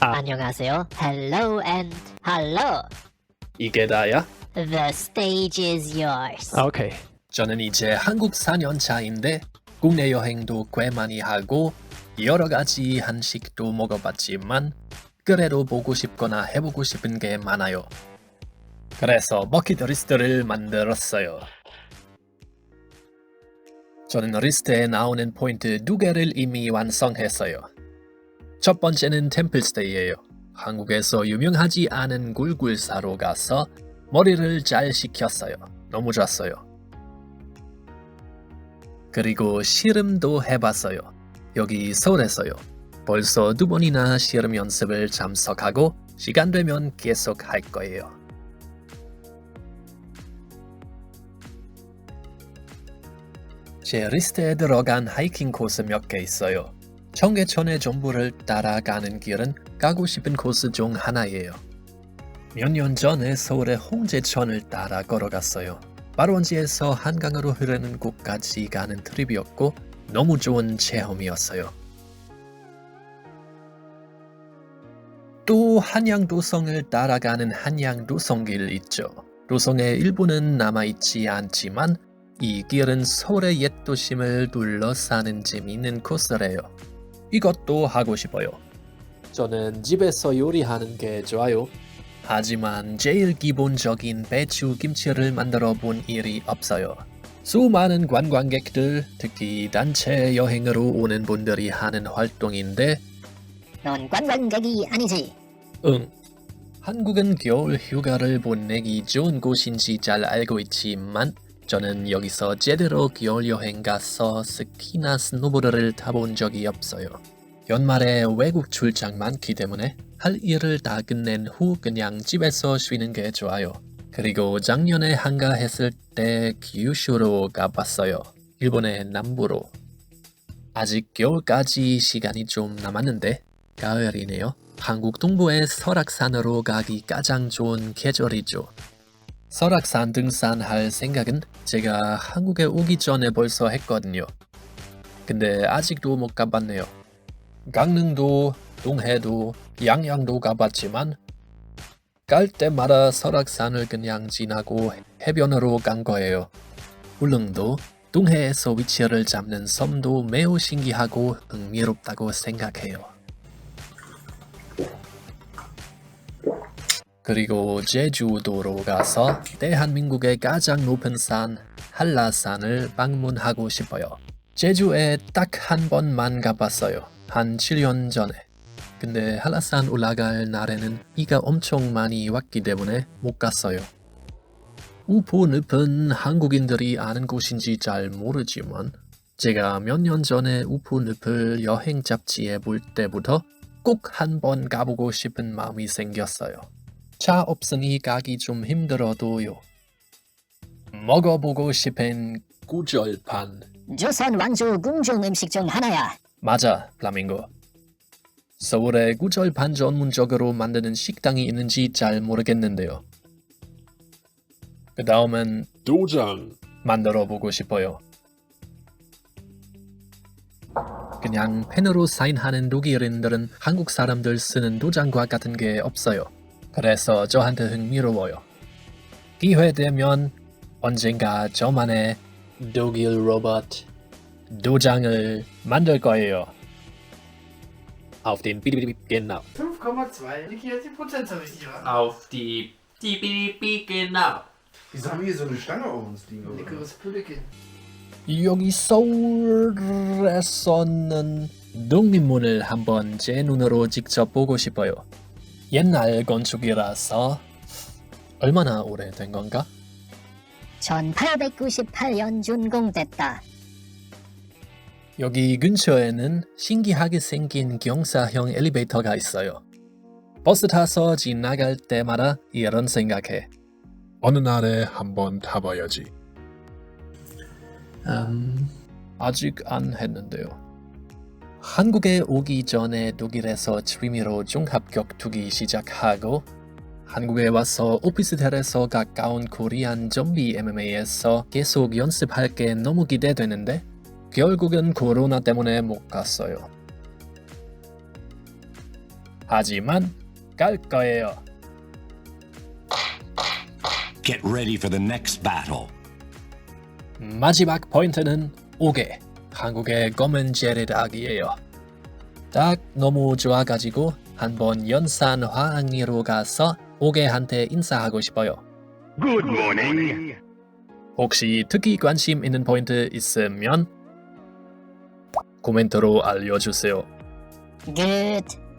아. 안녕하세요. Hello and hello. 이게 다야? The stage is yours. 아, 오케이. 저는 이제 한국 4년 차인데 국내 여행도 꽤 많이 하고 여러 가지 한식도 먹어봤지만 그래도 보고 싶거나 해보고 싶은 게 많아요. 그래서 버킷리스트를 만들었어요. 저는 리스트에 나오는 포인트 두 개를 이미 완성했어요. 첫 번째는 템플스테이예요. 한국에서 유명하지 않은 굴굴사로 가서 머리를 잘 식혔어요. 너무 좋았어요. 그리고 씨름도 해봤어요. 여기 서울에서요. 벌써 두 번이나 씨름 연습을 참석하고 시간 되면 계속 할 거예요. 제 리스트에 들어간 하이킹 코스 몇 개 있어요. 청계천의 전부를 따라가는 길은 가고 싶은 코스 중 하나예요. 몇 년 전에 서울의 홍제천을 따라 걸어갔어요. 발원지에서 한강으로 흐르는 곳까지 가는 트립이었고 너무 좋은 체험이었어요. 또 한양도성을 따라가는 한양도성길 있죠. 도성의 일부는 남아있지 않지만 이 길은 서울의 옛 도심을 둘러싸는 재미있는 코스래요. 이것도 하고 싶어요. 저는 집에서 요리하는 게 좋아요. 하지만 제일 기본적인 배추 김치를 만들어 본 일이 없어요. 수많은 관광객들, 특히 단체 여행으로 오는 분들이 하는 활동인데, 넌 관광객이 아니지. 응. 한국은 겨울 휴가를 보내기 좋은 곳인지 잘 알고 있지만, 저는 여기서 제대로 겨울 여행 가서 스키나 스노보드를 타본 적이 없어요. 연말에 외국 출장 많기 때문에 할 일을 다 끝낸 후 그냥 집에서 쉬는 게 좋아요. 그리고 작년에 한가했을 때 규슈로 가봤어요. 일본의 남부로. 아직 겨울까지 시간이 좀 남았는데 가을이네요. 한국 동부의 설악산으로 가기 가장 좋은 계절이죠. 설악산 등산 할 생각은 제가 한국에 오기 전에 벌써 했거든요. 근데 아직도 못 가봤네요. 강릉도, 동해도, 양양도 가봤지만 갈 때마다 설악산을 그냥 지나고 해변으로 간 거예요. 울릉도, 동해에서 위치를 잡는 섬도 매우 신기하고 흥미롭다고 생각해요. 그리고 제주도로 가서 대한민국의 가장 높은 산 한라산을 방문하고 싶어요. 제주에 딱 한 번만 가봤어요. 한 7년 전에. 근데 한라산 올라갈 날에는 비가 엄청 많이 왔기 때문에 못 갔어요. 우포늪은 한국인들이 아는 곳인지 잘 모르지만 제가 몇 년 전에 우포늪을 여행 잡지에 볼 때부터 꼭 한 번 가보고 싶은 마음이 생겼어요. 차 없으니 가기 좀 힘들어도요. 먹어보고 싶은 구절판. 조선 왕조 궁중 음식 중 하나야. 맞아, 플라밍고. 서울에 구절판 전문적으로 만드는 식당이 있는지 잘 모르겠는데요. 그 다음은 도장 만들어 보고 싶어요. 그냥 펜으로 사인하는 독일인들은 한국 사람들 쓰는 도장과 같은 게 없어요. 그래서 저한테 흥미로워요. 기회 되면 언젠가 저만의 독일 로봇 도장을 만들 거예요. Auf den Bidibidib genau. 5,2. Niki hat die Prozente richtig war. auf die die Bibi genau. Wieso haben wir hier so eine Stange auf uns liegen? Leckeres Pülliken. 여기 서울에서는 독립문을 한번 제 눈으로 직접 보고 싶어요. 옛날 건축이라서 얼마나 오래된 건가? 1898년 준공됐다. 여기 근처에는 신기하게 생긴 경사형 엘리베이터가 있어요. 버스 타서 지나갈 때마다 이런 생각해. 어느 날에 한번 타봐야지. 음, 아직 안 했는데요. 한국에 오기 전에 독일에서 취미로 종합격투기 시작하고 한국에 와서 오피스텔에서 가까운 코리안 좀비 MMA에서 계속 연습할 게 너무 기대되는데 결국은 코로나 때문에 못 갔어요. 하지만 갈 거예요. Get ready for the next battle. 마지막 포인트는 오게. 한국의 검은 재래닭이에요. 딱 너무 좋아가지고 한번 연산 화항리로 가서 오게한테 인사하고 싶어요. Good morning. 혹시 특히 관심 있는 포인트 있으면 코멘트로 알려주세요. Good